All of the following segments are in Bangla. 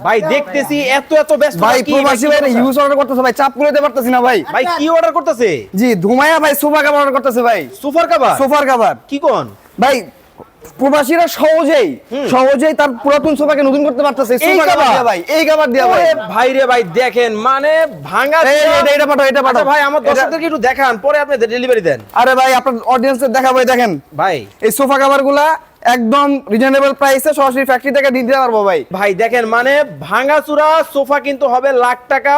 ভাই দেখতেছি এত এত ব্যস্ত ভাই প্রবাসী ভাই ইউজ অর্ডার করতেছে ভাই চাপ করে দিতে পারতেছি না ভাই। ভাই কি অর্ডার করতেছে? জি ধুমায়া ভাই সোফা কাভার অর্ডার করতেছে ভাই। সুপার কাভার সোফার কাভার কি কোন? ভাই প্রবাসীরা সহজেই সহজেই তার পুরাতন সোফাকে নতুন করতে পারতেছে এই সোফা কাভার ভাই এই কাভার দিয়া ভাই। ভাই রে ভাই দেখেন মানে ভাঙা এটা- এটা পাঠাও, এটা আচ্ছা পাঠাও। ভাই আমার দর্শকদেরকে একটু দেখান পরে আপনি ডেলিভারি দেন। আরে ভাই আপনার অডিয়েন্সের দেখা ভাই দেখেন। ভাই। এই সোফা কাভারগুলা একদম রিজনেবল প্রাইসে সরাসরি ফ্যাক্টরি থেকে দিতে পারব ভাই। ভাই দেখেন মানে ভাঙাচুরা সোফা কিন্তু হবে লাখ টাকা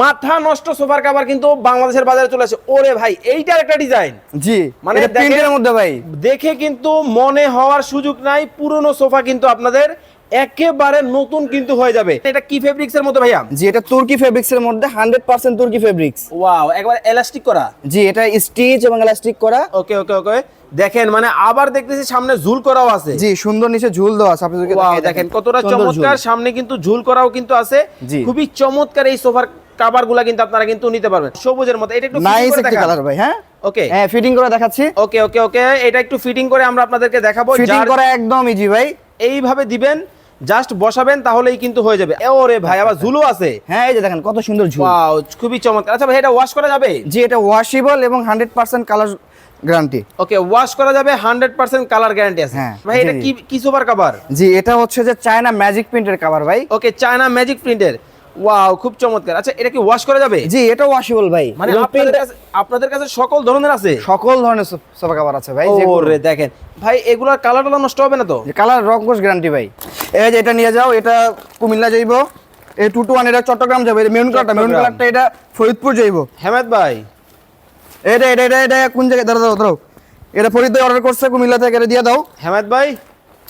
মাথা নষ্ট সোফার কাভার কিন্তু বাংলাদেশের বাজারে চলে আসে। ওরে ভাই এইটার একটা ডিজাইন জি মানে প্রিন্টের মধ্যে ভাই। দেখে কিন্তু মনে হওয়ার সুযোগ নাই পুরনো সোফা কিন্তু আপনাদের একেবারে নতুন কিন্তু হয়ে যাবে। এটা কি ফেব্রিক্স এর মধ্যে ভাইয়া? জি এটা তুর্কি ফেব্রিক্স এর মধ্যে হান্ড্রেড পার্সেন্ট তুর্কি ফেব্রিক্স ওয়াও একবার এলাস্টিক করা? জি এটা স্টিচ এবং এলাস্টিক করা। ওকে ওকে ওকে দেখেন মানে আবার দেখতেছি সামনে ঝুল করাও আছে। জি সুন্দর নিচে ঝুল দেওয়া আছে আপনাদেরকে দেখেন। কতটা চমৎকার সামনে কিন্তু ঝুল করাও কিন্তু আছে। জি। খুবই চমৎকার এই সোফার কাভারগুলা কিন্তু আপনারা কিন্তু নিতে পারবেন। সবুজের মধ্যে এটা একটু নাইস একটি কালার ভাই হ্যাঁ? ওকে হ্যাঁ ফিটিং করে দেখাচ্ছি। ওকে ওকে ওকে এটা একটু ফিটিং করে আমরা আপনাদেরকে দেখাবো। ফিটিং করা একদম ইজি ভাই। এইভাবে দিবেন জাস্ট বসাবেন তাহলেই কিন্তু হয়ে যাবে। ওরে ভাই আবার ঝুলো আছে। হ্যাঁ এই যে দেখেন কত সুন্দর ঝুল। ওয়াও খুবই চমৎকার। আচ্ছা ভাই এটা ওয়াশ করা যাবে? জি এটা ওয়াশেবল এবং hundred percent colour guarantee okay wash করা যাবে হান্ড্রেড পার্সেন্ট কালার গ্যারান্টি আছে। হ্যাঁ, ভাই এটা কি কি সুপার কভার জি এটা হচ্ছে যে চায়না ম্যাজিক প্রিন্টের কভার ভাই। ওকে চায়না ম্যাজিক প্রিন্টের ওয়াও খুব চমৎকার। আচ্ছা এটা কি ওয়াশ করা যাবে? জি এটা ওয়াশেবল ভাই। মানে আপনাদের কাছে আপনাদের কাছে সকল ধরনের আছে? সকল ধরনের সোফা কাভার আছে ভাই ওরে দেখেন। ভাই এগুলার কালার টালার নষ্ট হবে না তো? কালার রকমস গ্যারান্টি ভাই। এই যে এটা নিয়ে যাও এটা কুমিল্লা যাইব। এই টু টু ওয়ান এটা চট্টগ্রাম যাবে। মেরুন কালারটা মেরুন। কালারটা এটা ফরিদপুর যাইব। হেমাদ ভাই। এটা এটা এটা এটা কোন জায়গায় দাঁড়াও দাঁড়াও এটা ফরিদপুর অর্ডার করছে কুমিল্লা থেকে এটা দিয়ে দাও। হেমাদ ভাই।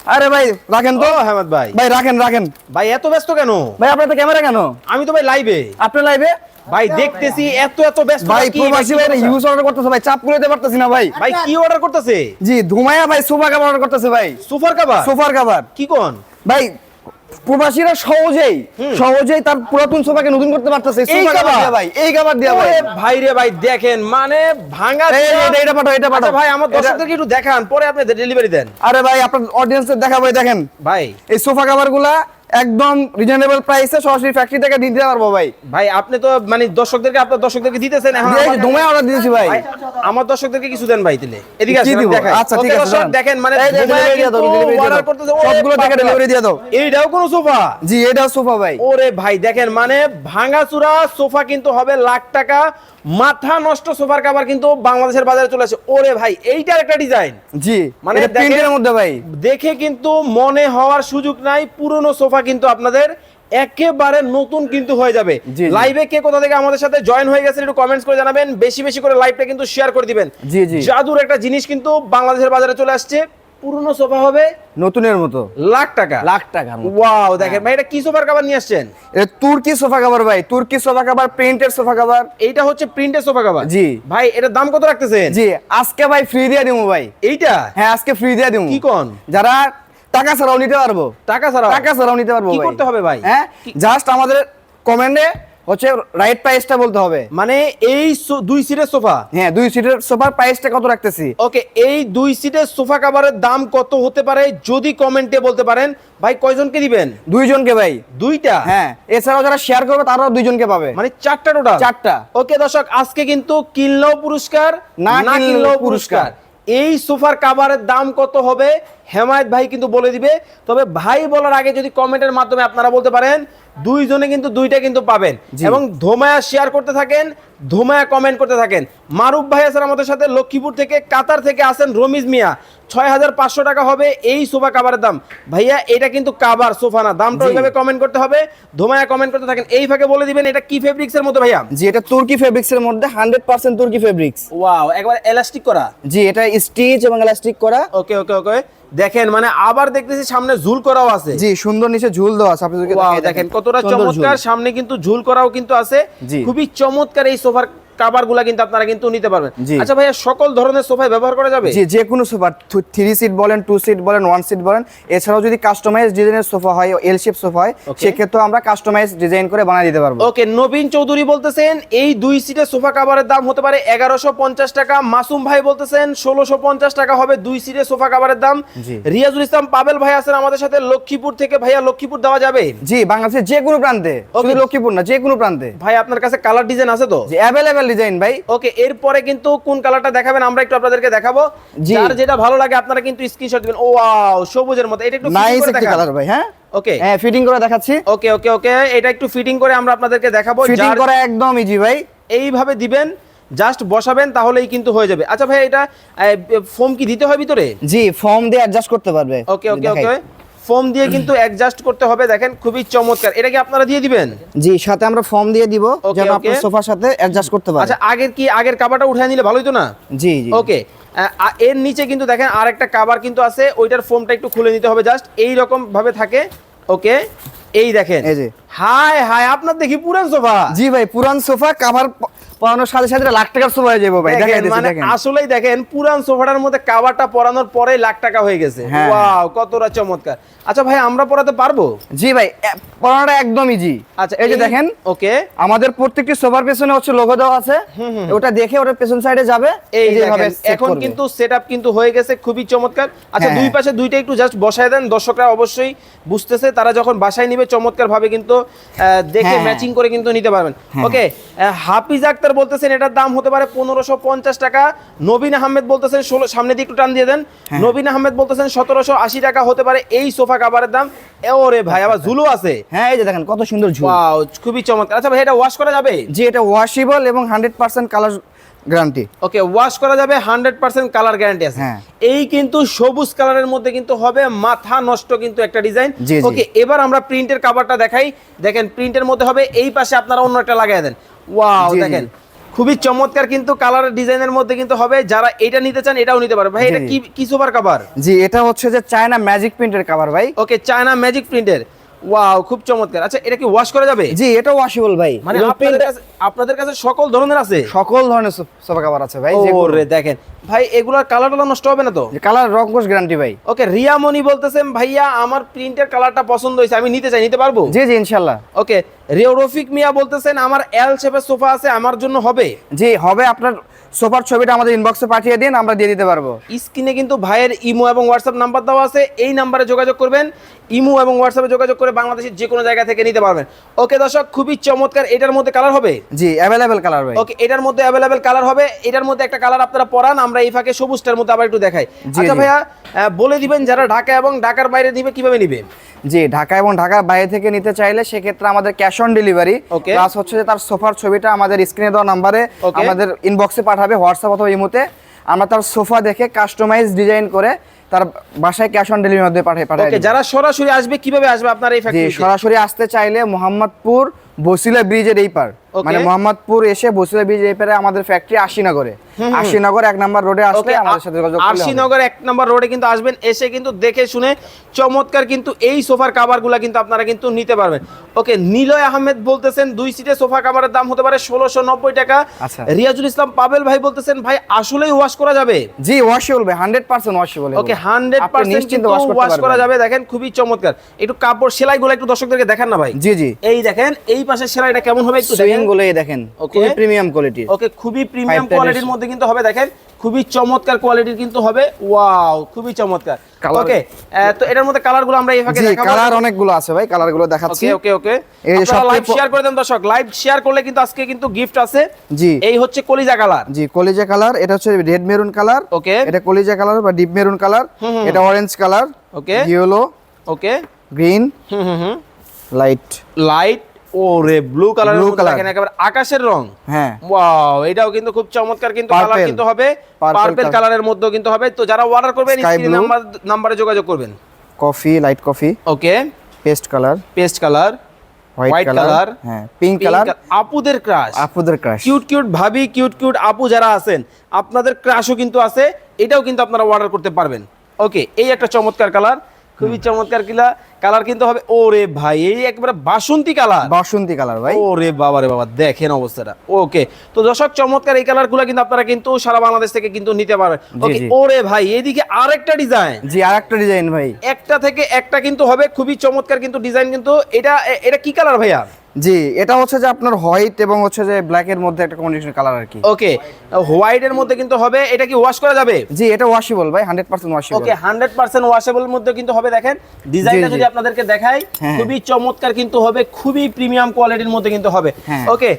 আরে ভাই রাখেন তো। তো হেমাদ ভাই। ভাই রাখেন রাখেন। ভাই এত ব্যস্ত কেন? ভাই আপনার তো ক্যামেরা কেন? আমি তো ভাই লাইভে আপনার লাইভে ভাই দেখতেছি এত এত ব্যস্ত। ভাই প্রবাসী ভাই? ইউজ অর্ডার করতেছে ভাই চাপ করে দিতে পারতেছি না ভাই। ভাই কি অর্ডার করতেছে? জি ধুমায়া ভাই সোফা কভার অর্ডার করতেছে ভাই। সোফার কভার সোফার কভার কি কোন? ভাই প্রবাসীরা সহজেই সহজেই তার পুরাতন সোফাকে নতুন করতে পারতেছে। এই দিয়া ভাই এই কাভার দিয়া ভাই। ভাই রে ভাই দেখেন মানে ভাঙা এটা- এটা পাঠাও, এটা আচ্ছা পাঠাও। ভাই আমার দর্শকদেরকে একটু দেখান পরে আপনি ডেলিভারি দেন। আরে ভাই আপনার অডিয়েন্সের দেখা ভাই দেখেন। ভাই। এই সোফা কাভারগুলা একদম রিজনেবল প্রাইসে সরাসরি ফ্যাক্টরি থেকে দিতে পারব ভাই ভাই আপনি তো মানে দর্শকদেরকে আপনার দর্শকদেরকে দিতেছেন এখন দিয়েছি, আমার- অর্ডার দিয়েছি ভাই আমার দর্শকদেরকে কিছু দেন ভাই দিলে এদিকে আসেন আমি? দেখাই। আচ্ছা, ঠিক আছে, দেখেন মানে দাও। করতেছে, সবগুলো delivery বাপ। দিয়ে দাও। এইটাও কোনো সোফা জি এটা সোফা ভাই ওরে ভাই দেখেন মানে ভাঙাচুরা সোফা কিন্তু হবে লাখ টাকা মাথা নষ্ট সোফার কাভার কিন্তু বাংলাদেশের বাজারে চলে আসে। ওরে ভাই এইটার একটা ডিজাইন জি মানে প্রিন্টের মধ্যে ভাই। দেখে কিন্তু মনে হওয়ার সুযোগ নাই পুরনো সোফা কিন্তু আপনাদের একেবারে নতুন কিন্তু হয়ে যাবে। লাইভে কে কোথা থেকে আমাদের সাথে জয়েন হয়ে গেছেন একটু কমেন্টস করে জানাবেন বেশি বেশি করে লাইভটা কিন্তু শেয়ার করে দিবেন। জি, জি। জাদুর একটা জিনিস কিন্তু বাংলাদেশের বাজারে চলে আসছে। পুরনো সোফা হবে নতুনের মতো। লাখ টাকা। লাখ টাকা ওয়াও দেখেন ভাই এটা কি সোফার কাভার নিয়ে আসছেন? এটা তুর্কি সোফা কাভার ভাই তুর্কি সোফা কাভার প্রিন্টের সোফা কাভার এইটা হচ্ছে প্রিন্টের সোফা কাভার জি। ভাই এটার দাম কত রাখতেছেন? জি আজকে ভাই ফ্রি দিয়ে দিমু ভাই। এইটা? হ্যাঁ আজকে ফ্রি দিয়ে দিমু। কি কোন? যারা টাকা ছাড়াও নিতে পারব। টাকা ছাড়া টাকা ছাড়াও নিতে পারব কি করতে হবে ভাই? হ্যাঁ জাস্ট আমাদের কমেন্টে হচ্ছে রাইট প্রাইসটা বলতে হবে। মানে এই দুই সিটের সোফা হ্যাঁ দুই সিটের সোফার প্রাইসটা কত রাখতেছি? ওকে এই দুই সিটের সোফা কাভারের দাম কত হতে পারে যদি কমেন্টে বলতে পারেন? ভাই কয়জনকে দিবেন? দুইজনকে ভাই। দুইটা? হ্যাঁ এছাড়াও যারা শেয়ার করবে তারাও দুইজনকে পাবে। মানে চারটা টোটাল চারটা। ওকে দর্শক আজকে কিন্তু কিনলেও পুরস্কার না কিনলেও। পুরস্কার। এই সোফার কাভারের দাম কত হবে? হেমায়ত ভাই কিন্তু বলে দিবে। তবে ভাই বলার আগে যদি কমেন্টের মাধ্যমে আপনারা বলতে পারেন দুইজনে কিন্তু দুইটা কিন্তু পাবেন। এবং ধোমায়া শেয়ার করতে থাকেন ধোমায়া কমেন্ট করতে থাকেন। মারুফ ভাই আছেন আমাদের সাথে লক্ষ্মীপুর থেকে কাতার থেকে আসেন রমিজ মিয়া। ছয় হাজার পাঁচশো টাকা হবে এই সোফা কাভারের দাম। ভাইয়া এটা কিন্তু কাভার সোফা না। দামটা। ওইভাবে কমেন্ট করতে হবে। ধোমায়া কমেন্ট করতে থাকেন। এই ফাঁকে বলে দিবেন এটা কি ফেব্রিক্স এর মতো ভাইয়া? জি এটা তুর্কি ফেব্রিক্স এর মধ্যে হান্ড্রেড পার্সেন্ট তুর্কি ফেব্রিক্স ওয়াও একবার এলাস্টিক করা। জি এটা স্টিচ এবং এলাস্টিক করা। ওকে ওকে ওকে দেখেন মানে আবার দেখতেছি সামনে ঝুল করাও আছে। জি সুন্দর নিচে ঝুল দেওয়া আছে আপনাদেরকে দেখেন। কতটা চমৎকার সামনে কিন্তু ঝুল করাও কিন্তু আছে। খুবই চমৎকার এই সোফার কাভারগুলা কিন্তু আপনারা কিন্তু নিতে পারবেন। আচ্ছা ভাইয়া সকল ধরনের সোফায় ব্যবহার করা যাবে? জি যে কোনো সোফা থ্রি সিট বলেন টু সিট বলেন ওয়ান সিট বলেন এছাড়াও যদি কাস্টমাইজ ডিজাইনের সোফা হয় এল শেপ সোফা হয় Okay. সেক্ষেত্রেও আমরা কাস্টমাইজ ডিজাইন করে বানিয়ে দিতে পারব। ওকে নবীন চৌধুরী বলতেছেন এই দুই সিটের সোফা কাভারের দাম হতে পারে এগারোশো পঞ্চাশ টাকা। মাসুম ভাই বলতেছেন ষোলোশো পঞ্চাশ টাকা হবে দুই সিটের সোফা কাভারের দাম। রিয়াজুল ইসলাম পাবেল ভাই আছেন আমাদের সাথে লক্ষ্মীপুর থেকে। ভাইয়া লক্ষ্মীপুর দেওয়া যাবে? জি বাংলাদেশের যে কোনো প্রান্তে। শুধু লক্ষ্মীপুর না যে কোনো প্রান্তে। ভাই আপনার কাছে কালার ডিজাইন আছে তো? যে অ্যাভেলেবেল ডিজাইন ভাই। ওকে এরপরে কিন্তু কোন কালারটা দেখাবেন আমরা একটু আপনাদেরকে দেখাবো। যার যেটা ভালো লাগে আপনারা কিন্তু স্ক্রিনশট দিবেন। ও ওয়াও সবুজের মতো এটা একটু নাইস একটি কালার ভাই হ্যাঁ? ওকে। হ্যাঁ ফিটিং করে দেখাচ্ছি। ওকে ওকে ওকে এটা একটু ফিটিং করে আমরা আপনাদেরকে দেখাবো। ফিটিং করা একদম ইজি ভাই। এইভাবে দিবেন জাস্ট বসাবেন তাহলেই কিন্তু হয়ে যাবে। আচ্ছা ভাই এটা ফোম কি দিতে হয় ভিতরে? জি ফর্ম দিয়ে অ্যাডজাস্ট করতে পারবে। ওকে ওকে। ওকে। ফোম দিয়ে কিন্তু অ্যাডজাস্ট করতে হবে দেখেন খুবই চমৎকার। এটা কি আপনারা দিয়ে দিবেন? জি সাথে আমরা ফর্ম দিয়ে দিব যেন আপনি সোফার সাথে অ্যাডজাস্ট করতে পারে। আচ্ছা আগের কি আগের কাবারটা উঠিয়ে নিলে ভালোই তো না? জি জি। ওকে এর নিচে কিন্তু দেখেন আর একটা কাবার কিন্তু আছে ওইটার ফর্মটা একটু খুলে নিতে হবে জাস্ট এই রকম ভাবে থাকে। ওকে এই দেখেন। এই যে। হাই হাই আপনার দেখি পুরান সোফা। জি ভাই পুরান সোফা কাভার পরানোর সাথে সাথে লাখ টাকার সোফা হয়ে যাবে ভাই দেখেন, মানে আসলেই দেখেন পুরান সোফাটার মধ্যে কাভারটা পরানোর পরে লাখ টাকা হয়ে গেছে। হ্যাঁ। ওয়াও কতটা চমৎকার। আচ্ছা ভাই আমরা পরাতে পারব? জি ভাই পরানোটা একদম ইজি আচ্ছা এই যে দেখেন। ওকে। আমাদের প্রত্যেকটি সোফার পেছনে হচ্ছে লোগো দেওয়া আছে। ওটা দেখে ওটা পেছন সাইডে যাবে। এই এখন। কিন্তু সেটআপ কিন্তু হয়ে গেছে খুবই চমৎকার। আচ্ছা হ্যাঁ। দুই পাশে দুইটা একটু জাস্ট বসায় দেন দর্শকরা অবশ্যই বুঝতেছে তারা যখন বাসায় নিবে চমৎকার ভাবে কিন্তু দেখে হ্যাঁ। ম্যাচিং করে কিন্তু নিতে পারবেন। ওকে হাফিজ আক্তার বলতেছেন এটার দাম হতে পারে পনেরোশো পঞ্চাশ টাকা। নবীন আহমেদ বলতেছেন ষোলো সামনে দিয়ে একটু টান দিয়ে দেন। হ্যাঁ। নবীন আহমেদ বলতেছেন সতেরোশো আশি টাকা হতে পারে এই সোফা কাভারের দাম। ওরে ভাই আবার ঝুলো আছে। হ্যাঁ এই যে দেখেন কত সুন্দর ঝুল। খুবই চমৎকার। আচ্ছা ভাই এটা ওয়াশ করা যাবে? জি এটা ওয়াশেবল এবং hundred percent colour guarantee. Okay wash করা যাবে হান্ড্রেড পার্সেন্ট কালার গ্যারান্টি আছে। হ্যাঁ। এই কিন্তু সবুজ কালারের মধ্যে কিন্তু হবে মাথা নষ্ট কিন্তু একটা ডিজাইন। ওকে এবার আমরা প্রিন্টের কাভারটা দেখাই। দেখেন প্রিন্টের মধ্যে হবে এই পাশে আপনারা অন্য একটা লাগাই দেন। ওয়াও। দেখেন খুবই চমৎকার কিন্তু কালারের ডিজাইনের মধ্যে কিন্তু হবে। যারা এটা নিতে চান এটাও নিতে পারবে। ভাই এটা কি কি সুপার কাভার জি এটা হচ্ছে যে চায়না ম্যাজিক প্রিন্টের কাভার ভাই। ওকে চায়না ম্যাজিক প্রিন্টের ওয়াও খুব চমৎকার। আচ্ছা এটা কি ওয়াশ করা যাবে? জি এটা ওয়াশেবল ভাই। মানে আপনাদের কাছে আপনাদের কাছে সকল ধরনের আছে? সকল ধরনের সোফা কাভার আছে ভাই ওরে দেখেন। ভাই এগুলার কালার টালার নষ্ট হবে না তো? কালার রং রকমস গ্যারান্টি ভাই। ওকে রিয়ামণি বলতেছেন ভাইয়া আমার প্রিন্টের কালারটা পছন্দ হয়েছে আমি নিতে চাই নিতে পারব? জি জি ইনশাল্লাহ ওকে রিও রফিক মিয়া বলতেছেন আমার এল শেপের সোফা আছে আমার জন্য হবে? জি হবে আপনার সোফার ছবিটা আমাদের ইনবক্সে পাঠিয়ে দিন আমরা দিয়ে দিতে পারব। স্ক্রিনে কিন্তু ভাইয়ের ইমো এবং হোয়াটসঅ্যাপ নাম্বার দেওয়া আছে এই নাম্বারে যোগাযোগ করবেন। ইমো এবং হোয়াটসঅ্যাপে যোগাযোগ করে বাংলাদেশের যে কোনো জায়গা থেকে নিতে পারবেন। ওকে দর্শক খুবই চমৎকার। এটার মধ্যে কালার হবে? জি অ্যাভেলেবেল কালার ভাই। ওকে এটার মধ্যে অ্যাভেলেবেল কালার হবে। এটার মধ্যে একটা কালার আপনারা পরান আমরা এই ফাঁকে সবুজটার মধ্যে আবার একটু দেখাই। আচ্ছা ভাইয়া বলে দিবেন যারা ঢাকা এবং ঢাকার বাইরে নিবে কীভাবে নিবে? জি ঢাকা এবং ঢাকার বাইরে থেকে নিতে চাইলে সেক্ষেত্রে আমাদের ক্যাশ অন ডেলিভারি. প্লাস হচ্ছে যে তার সোফার ছবিটা আমাদের স্ক্রিনে দেওয়া নাম্বারে আমাদের ইনবক্সে পাঠাবে হোয়াটসঅ্যাপ অথবা ইমোতে আমরা তার সোফা দেখে কাস্টমাইজ ডিজাইন করে তার বাসায় ক্যাশ অন ডেলিভারি মধ্যে পাঠিয়ে পাঠাই যারা সরাসরি আসবে কীভাবে আসবে আপনার এই ফ্যাক্টরি সরাসরি আসতে চাইলে মোহাম্মদপুর বসিলা ব্রিজের এই পার। মানে মোহাম্মদপুর এসে বসিলা ব্রিজের এই পারে আমাদের ফ্যাক্টরি আশিনগরে। আশিনগর এক নাম্বার রোডে আসলে আমাদের সাথে যোগাযোগ হবে। আরশিনগর এক নম্বর রোডে কিন্তু আসবেন এসে কিন্তু দেখে শুনে চমৎকার কিন্তু এই সোফার কাভারগুলো কিন্তু আপনারা কিন্তু নিতে পারবেন। ওকে নিলয় আহমেদ বলতেছেন দুই সিটের সোফা কাভারের দাম হতে পারে ষোলোশো নব্বই টাকা। আচ্ছা। রিয়াজুল ইসলাম পাবেল ভাই বলতেছেন ভাই আসলেই ওয়াশ করা যাবে? জি ওয়াশেবল ভাই hundred percent washable okay hundred percent করতে ওয়াশ করা যাবে দেখেন খুবই চমৎকার। একটু কাপড় সেলাইগুলো একটু দর্শকদেরকে দেখান না ভাই। জি জি। এই দেখেন এই পাশের সেলাইটা কেমন হবে একটু দেখেন। গুলো দেখেন. খুবই প্রিমিয়াম কোয়ালিটির ওকে খুবই প্রিমিয়াম কোয়ালিটির মধ্যে কিন্তু হবে দেখেন খুবই চমৎকার কোয়ালিটির কিন্তু হবে। ওয়াও খুবই চমৎকার। ওকে তো এটার মধ্যে কালারগুলো আমরা এই দেখাবো। কালার অনেকগুলো আছে ভাই কালারগুলো দেখাচ্ছি ওকে ওকে এই সবচেয়ে লাইভ শেয়ার করে দেন দর্শক লাইভ শেয়ার করলে কিন্তু আজকে কিন্তু গিফট আছে। জি। এই হচ্ছে কলিজা কালার। জি কলিজা কালার এটা হচ্ছে রেড মেরুন কালার। ওকে এটা কলিজা কালার বা ডিপ মেরুন কালার। এটা orange colour. Okay yellow okay green hmm hmm light light ও রে ব্লু কালার color। দেখেন একেবারে আকাশের রং। হ্যাঁ। ওয়াও এটাও কিন্তু খুব চমৎকার কিন্তু কালার কিন্তু হবে। পার্পল কালারের মধ্যেও কিন্তু হবে। তো যারা অর্ডার করবেন স্ক্রিন নাম্বার নাম্বারে যোগাযোগ করবেন। Coffee light coffee okay paste colour paste colour white colour হ্যাঁ পিঙ্ক কালার আপুদের ক্রাশ আপুদের ক্রাশ কিউট কিউট ভাবি কিউট কিউট আপু যারা আছেন আপনাদের ক্রাশও কিন্তু আছে। এটাও কিন্তু আপনারা অর্ডার করতে পারবেন। ওকে এই একটা চমৎকার কালার খুবই চমৎকার কিলা কালার কিন্তু হবে ওরে ভাই এই একবারে বাসন্তী কালার। বাসন্তী কালার ভাই। ওরে বাবা রে বাবা দেখেন অবস্থাটা। ওকে তো দর্শক চমৎকার এই কালারগুলো কিন্তু আপনারা কিন্তু সারা বাংলাদেশ থেকে কিন্তু নিতে পারবেন ওকে ওরে ভাই এদিকে আরেকটা ডিজাইন। জি আর একটা ডিজাইন ভাই। একটা থেকে একটা কিন্তু হবে খুবই চমৎকার কিন্তু ডিজাইন কিন্তু। এটা এটা কি কালার ভাইয়া? জি এটা হচ্ছে যে আপনার হোয়াইট এবং হচ্ছে যে ব্ল্যাক এর মধ্যে একটা কম্বিনেশন কালার আর কি। ওকে হোয়াইট এর মধ্যে কিন্তু হবে এটা কি ওয়াশ করা যাবে? জি এটা ওয়াশেবল ভাই hundred percent washable okay hundred percent washable মধ্যে কিন্তু হবে দেখেন। ডিজাইনটা। যদি আপনাদেরকে দেখাই হ্যাঁ। খুবই চমৎকার কিন্তু হবে খুবই প্রিমিয়াম কোয়ালিটির মধ্যে কিন্তু হবে। হ্যাঁ। ওকে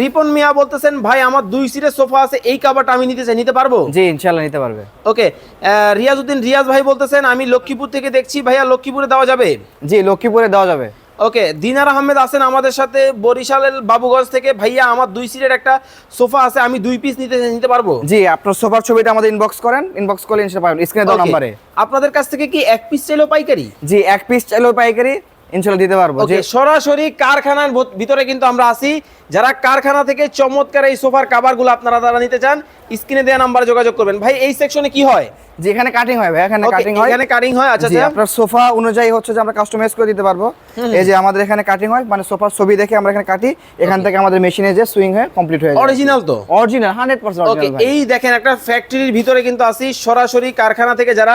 রিপন মিয়া বলতেছেন ভাই আমার দুই সিটের সোফা আছে এই কাবারটা আমি নিতে চাই নিতে পারব? জি ইনশাআল্লাহ নিতে পারবে। ওকে রিয়াজউদ্দিন রিয়াজ ভাই বলতেছেন আমি লক্ষ্মীপুর থেকে দেখছি ভাইয়া লক্ষ্মীপুরে দেওয়া যাবে? জি লক্ষ্মীপুরে দেওয়া যাবে। ওকে দিনার আহমেদ আছেন আমাদের সাথে বরিশালের বাবুগঞ্জ থেকে। ভাইয়া আমার দুই সিটের একটা সোফা আছে আমি দুই পিস নিতে নিতে পারব? জি আপনার সোফার ছবিটা আমাদের ইনবক্স করেন ইনবক্স করলে ইনশাআল্লাহ পাবেন। স্ক্রিনে দেওয়া নম্বরে আপনাদের কাছ থেকে কি এক পিস চাইলেও পাইকারি? জি এক পিস চাইলেও পাইকারি। ইনশাআল্লাহ দিতে পারব ওকে যে সরাসরি কারখানার ভিতরে কিন্তু আমরা আছি। যারা কারখানা থেকে চমৎকার এই সোফার কাভারগুলো আপনারা যারা নিতে চান স্ক্রিনে দেওয়া নাম্বারে যোগাযোগ করবেন। ভাই এই সেকশনে কি হয়? কাটিং হয় ভাই এখানে কাটিং হয়। এখানে কাটিং হয় আচ্ছা আচ্ছা। আপনার সোফা অনুযায়ী হচ্ছে যে আমরা কাস্টমাইজ করে দিতে পারব। এই যে আমাদের এখানে কাটিং হয় মানে সোফার ছবি দেখে আমরা এখানে কাটি এখান থেকে আমাদের মেশিনে যে সুইং হয়ে কমপ্লিট হয়ে যায়। অরিজিনাল তো? অরিজিনাল হান্ড্রেড পার্সেন্ট ওকে এই দেখেন একটা ফ্যাক্টরির ভিতরে কিন্তু আছি সরাসরি কারখানা থেকে যারা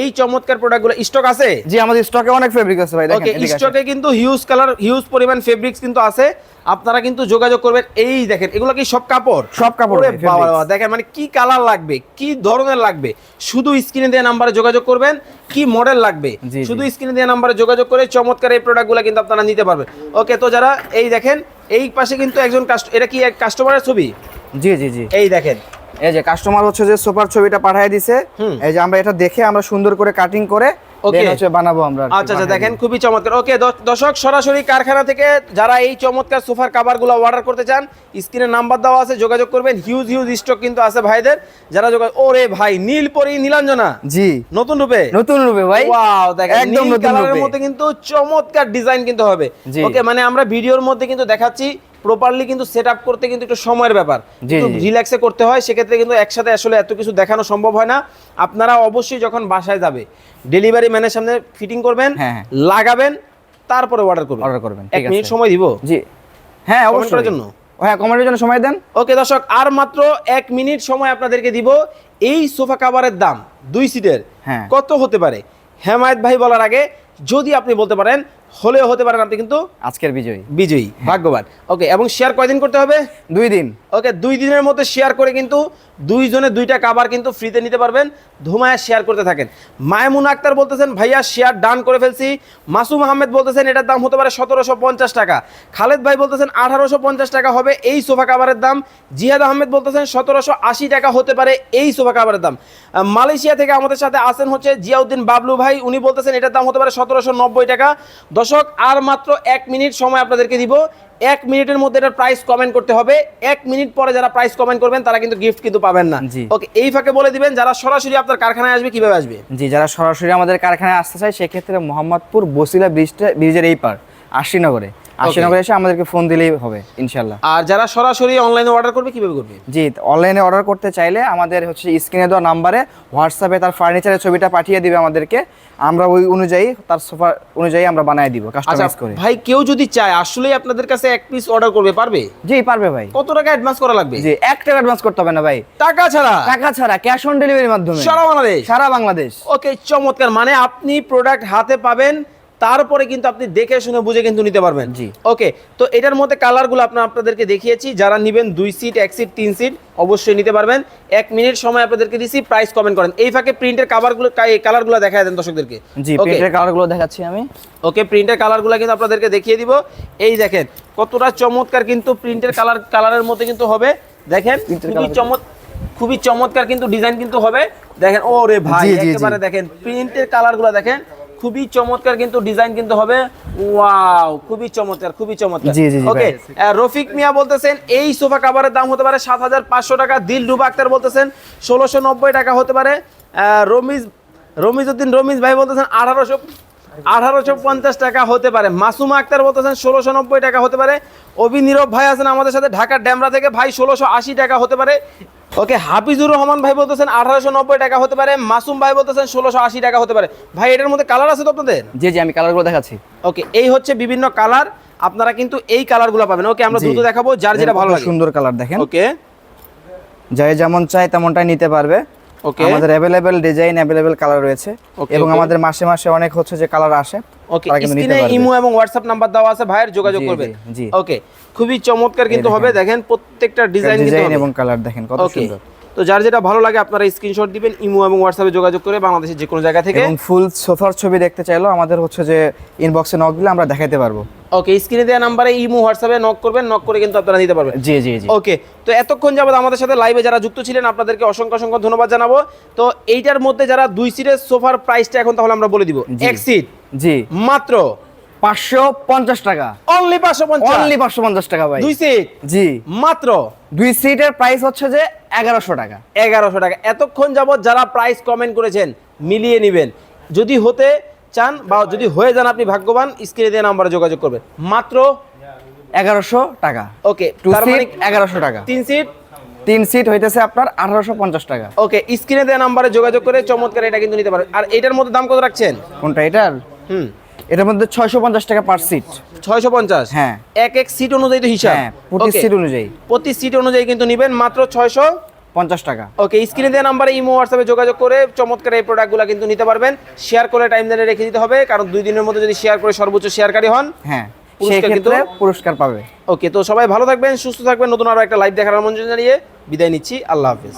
এই চমৎকার প্রোডাক্টগুলো স্টক আছে? জি আমাদের স্টকে অনেক ফেব্রিক আছে ভাই দেখেন। স্টকে কিন্তু হিউজ কালার হিউজ পরিমাণ ফেব্রিক্স কিন্তু আছে। আপনারা কিন্তু যোগাযোগ করবেন। এই দেখেন এগুলো কি সব কাপড়? সব কাপড় বাবা দেখেন মানে কি কালার লাগবে কি ধরনের লাগবে? শুধু স্ক্রিনে দেওয়া নাম্বারে যোগাযোগ করবেন কি মডেল লাগবে। শুধু স্ক্রিনে দেওয়া নাম্বারে যোগাযোগ করে চমৎকার এই প্রোডাক্টগুলো কিন্তু আপনারা নিতে পারবেন। ওকে তো যারা এই দেখেন এই পাশে কিন্তু একজন কাস্ট এটা কি এক কাস্টমারের ছবি? জি জি জি। এই দেখেন। এই যে কাস্টমার হচ্ছে যে সোফার ছবিটা পাঠিয়ে দিছে। এই যে আমরা এটা দেখে আমরা সুন্দর করে কাটিং করে হচ্ছে বানাবো আমরা আচ্ছা আচ্ছা দেখেন খুবই চমৎকার। ওকে দর্শক সরাসরি কারখানা থেকে যারা এই চমৎকার সোফার কাভারগুলো অর্ডার করতে চান স্ক্রিনে নাম্বার দেওয়া আছে যোগাযোগ করবেন। হিউজ হিউজ স্টক কিন্তু আছে ভাইদের। যারা যোগাযোগ ওরে ভাই নীলপরি নীলাঞ্জনা। জি। নতুন রূপে? নতুন রূপে ভাই। ওয়াও দেখেন একদম নতুন রূপে। মধ্যে কিন্তু চমৎকার ডিজাইন কিন্তু হবে। ওকে মানে আমরা ভিডিওর মধ্যে কিন্তু দেখাচ্ছি প্রপারলি কিন্তু সেট আপ করতে কিন্তু একটু সময়ের ব্যাপার। রিল্যাক্সে করতে হয় সেক্ষেত্রে কিন্তু একসাথে আসলে এত কিছু দেখানো সম্ভব হয় না। আপনারা অবশ্যই যখন বাসায় যাবে ডেলিভারি ম্যানের সামনে ফিটিং করবেন হ্যাঁ, হ্যাঁ। লাগাবেন তারপরে অর্ডার করবেন। অর্ডার করবেন, এক মিনিট সময় দিব? জি। হ্যাঁ অবশ্যই। জন্য? হ্যাঁ কমেন্টের জন্য সময় দেন। ওকে দর্শক আর মাত্র এক মিনিট সময় আপনাদেরকে দিব। এই সোফা কাভারের দাম দুই সিটের হ্যাঁ। কত হতে পারে? হেমায়ত ভাই বলার আগে যদি আপনি বলতে পারেন হলেও হতে পারেন আপনি কিন্তু আজকের বিজয়ী। বিজয়ী ভাগ্যবান। ওকে এবং শেয়ার কয়দিন করতে হবে? দুই দিন। ওকে দুই দিনের মধ্যে শেয়ার করে কিন্তু দুইজনে দুইটা কাবার কিন্তু ফ্রিতে নিতে পারবেন। ধুমায়া শেয়ার করতে থাকেন। মায়মুন আক্তার বলতেছেন ভাইয়া শেয়ার ডান করে ফেলছি। মাসুম আহমেদ বলতেছেন এটার দাম হতে পারে সতেরোশো পঞ্চাশ টাকা। খালেদ ভাই বলতেছেন আঠারোশো পঞ্চাশ টাকা হবে এই সোফা কাবারের দাম। জিহাদ আহমেদ বলতেছেন সতেরোশো আশি টাকা হতে পারে এই সোফা কাবারের দাম। মালয়েশিয়া থেকে আমাদের সাথে আসেন হচ্ছে জিয়াউদ্দিন বাবলু ভাই। উনি বলতেছেন এটার দাম হতে পারে সতেরোশো নব্বই টাকা। দর্শক আর মাত্র এক মিনিট সময় আপনাদেরকে দিব। এক মিনিটের মধ্যে এটার প্রাইস কমেন্ট করতে হবে। এক মিনিট পরে যারা প্রাইস কমেন্ট করবেন তারা কিন্তু গিফট কিন্তু পাবেন না। জি। ওকে এই ফাঁকে বলে দিবেন যারা সরাসরি আপনার কারখানায় আসবে কীভাবে আসবে? জি যারা সরাসরি আমাদের কারখানায় আসতে চায় সেক্ষেত্রে মোহাম্মদপুর বসিলা ব্রিজটা ব্রিজের এই পার আশিনগরে। আশিনগরে এসে আমাদেরকে ফোন দিলেই হবে ইনশাল্লাহ আর যারা সরাসরি অনলাইনে অর্ডার করবে কীভাবে করবে? জি অনলাইনে অর্ডার করতে চাইলে আমাদের হচ্ছে স্ক্রিনে দেওয়া নাম্বারে হোয়াটসঅ্যাপে তার ফার্নিচারের ছবিটা পাঠিয়ে দিবে আমাদেরকে। আমরা ওই অনুযায়ী তার সোফা অনুযায়ী আমরা বানিয়ে দিব আচ্ছা কাস্টমাইজ করে। ভাই কেউ যদি চায় আসলেই আপনাদের কাছে এক পিস অর্ডার করবে পারবে? জি পারবে ভাই। কত টাকা অ্যাডভান্স করা লাগবে? জি এক টাকা অ্যাডভান্স করতে হবে না ভাই। টাকা ছাড়া? টাকা ছাড়া ক্যাশ অন ডেলিভারির মাধ্যমে। সারা বাংলাদেশ? সারা বাংলাদেশ। ওকে চমৎকার। মানে আপনি প্রোডাক্ট হাতে পাবেন তারপরে কিন্তু আপনি দেখে শুনে বুঝে কিন্তু নিতে পারবেন। জি। ওকে তো এটার মধ্যে কালারগুলো আপনার আপনাদেরকে দেখিয়েছি। যারা নেবেন দুই সিট এক সিট তিন সিট অবশ্যই নিতে পারবেন। এক মিনিট সময় আপনাদেরকে দিছি প্রাইস কমেন্ট করেন। এই ফাঁকে প্রিন্টের কাভারগুলো কালারগুলো দেখা দেন দর্শকদেরকে। জি ওকে। প্রিন্টের কালারগুলো দেখাচ্ছি আমি। ওকে প্রিন্টের কালারগুলো কিন্তু আপনাদেরকে দেখিয়ে দিব। এই দেখেন কতটা চমৎকার কিন্তু প্রিন্টের কালার কালারের মধ্যে কিন্তু হবে। দেখেন খুবই চমৎ খুবই চমৎকার কিন্তু ডিজাইন কিন্তু হবে। দেখেন ও রে ভাই। একেবারে দেখেন প্রিন্টের কালারগুলো দেখেন। খুবই চমৎকার কিন্তু ডিজাইন কিন্তু হবে। ওয়াও খুবই চমৎকার খুবই চমৎকার। ওকে রফিক মিয়া বলতেছেন এই সোফা কাভারের দাম হতে পারে সাত হাজার পাঁচশো টাকা। দিল রুবা আক্তার বলতেছেন ষোলোশো নব্বই টাকা হতে পারে। আহ, রমিজ রমিজ উদ্দিন রমিজ ভাই বলতেছেন আঠারোশো আঠারোশো পঞ্চাশ টাকা হতে পারে। মাসুমা আক্তার বলতেছেন ষোলোশো নব্বই টাকা হতে পারে। অভিনীরব ভাই আছেন আমাদের সাথে ঢাকার ড্যামরা থেকে। ভাই ষোলোশো আশি টাকা হতে পারে। ওকে হাফিজুর রহমান ভাই বলতেছেন আঠারোশো নব্বই টাকা হতে পারে। মাসুম ভাই বলতেছেন ষোলোশো আশি টাকা হতে পারে। ভাই এটার মধ্যে কালার আছে তো আপনাদের? জি জি আমি কালারগুলো দেখাচ্ছি। ওকে এই হচ্ছে বিভিন্ন কালার। আপনারা কিন্তু এই কালারগুলো পাবেন। ওকে আমরা। দ্রুত দেখাবো যার যেটা ভালো লাগে। সুন্দর কালার দেখেন। ওকে। যাই যেমন চাই তেমনটাই নিতে পারবে। ওকে আমাদের अवेलेबल ডিজাইন अवेलेबल কালার রয়েছে। এবং আমাদের মাসে মাসে অনেক হচ্ছে যে কালার আসে। ওকে স্ক্রিনে ইমো এবং হোয়াটসঅ্যাপ নাম্বার দেওয়া আছে ভাইয়ের যোগাযোগ করবে। করবেন জি। ওকে খুবই চমৎকার কিন্তু হবে। দেখেন প্রত্যেকটা ডিজাইন কিন্তু ডিজাইন এবং কালার দেখেন কত সুন্দর। তো যার যেটা ভালো লাগে আপনারা স্ক্রিনশট দিবেন ইমো এবং হোয়াটসঅ্যাপে যোগাযোগ করে বাংলাদেশের যে কোনো জায়গা থেকে। এবং ফুল সোফার ছবি দেখতে চাইলেও আমাদের হচ্ছে যে ইনবক্সে নক দিলে আমরা দেখাতে পারব। ওকে স্ক্রিনে দেওয়া নাম্বারে ইমো হোয়াটসঅ্যাপে নক করবেন নক করে কিন্তু আপনারা নিতে পারবেন। জি জি জি। ওকে তো এতক্ষণ যাবত আমাদের সাথে লাইভে যারা যুক্ত ছিলেন আপনাদেরকে অসংখ্য অসংখ্য ধন্যবাদ জানাব। তো এইটার মধ্যে যারা দুই সিটের সোফার প্রাইসটা এখন তাহলে আমরা বলে দিব। এক সিট জি। মাত্র পাঁচশো পঞ্চাশ টাকা। অনলি পাঁচশো পঞ্চাশ? অনলি পাঁচশো পঞ্চাশ টাকা ভাই। দুই সিট জি। মাত্র? দুই সিটের প্রাইস হচ্ছে যে এগারোশো টাকা। এগারোশো টাকা। এতক্ষণ যাবত যারা প্রাইস কমেন্ট করেছেন মিলিয়ে নেবেন। যদি হতে চান বা যদি হয়ে যান আপনি ভাগ্যবান স্ক্রিনে দিয়ে নাম্বারে যোগাযোগ করবেন। মাত্র এগারোশো টাকা। ওকে টু তার মানে সিট এগারোশো টাকা। তিন সিট তিন সিট হইতেছে আপনার আঠারোশো পঞ্চাশ টাকা। ওকে স্ক্রিনে দেওয়া নাম্বারে যোগাযোগ করে চমৎকার এটা কিন্তু নিতে পারেন আর এটার মধ্যে দাম কত রাখছেন? কোনটা এটার? হুম। এটার মধ্যে ছয়শো পঞ্চাশ টাকা পার সিট ছয়শো পঞ্চাশ? হ্যাঁ। এক এক সিট অনুযায়ী তো হিসাব। হ্যাঁ প্রতি সিট অনুযায়ী। প্রতি সিট অনুযায়ী কিন্তু নিবেন মাত্র ছয়শো পঞ্চাশ টাকা। ওকে স্ক্রিনে দেওয়া নাম্বারে ইমো হোয়াটসঅ্যাপে যোগাযোগ করে চমৎকার এই প্রোডাক্টগুলো কিন্তু নিতে পারবেন। শেয়ার করে টাইম ধরে রেখে দিতে হবে কারণ দুই দিনের মধ্যে যদি শেয়ার করে সর্বোচ্চ শেয়ারকারী হন হ্যাঁ কিন্তু- পুরস্কার পাবে। ওকে তো সবাই ভালো থাকবেন সুস্থ থাকবেন নতুন আরও একটা লাইভ দেখার আমন্ত্রণ জানিয়ে বিদায় নিচ্ছি। আল্লাহ হাফিজ।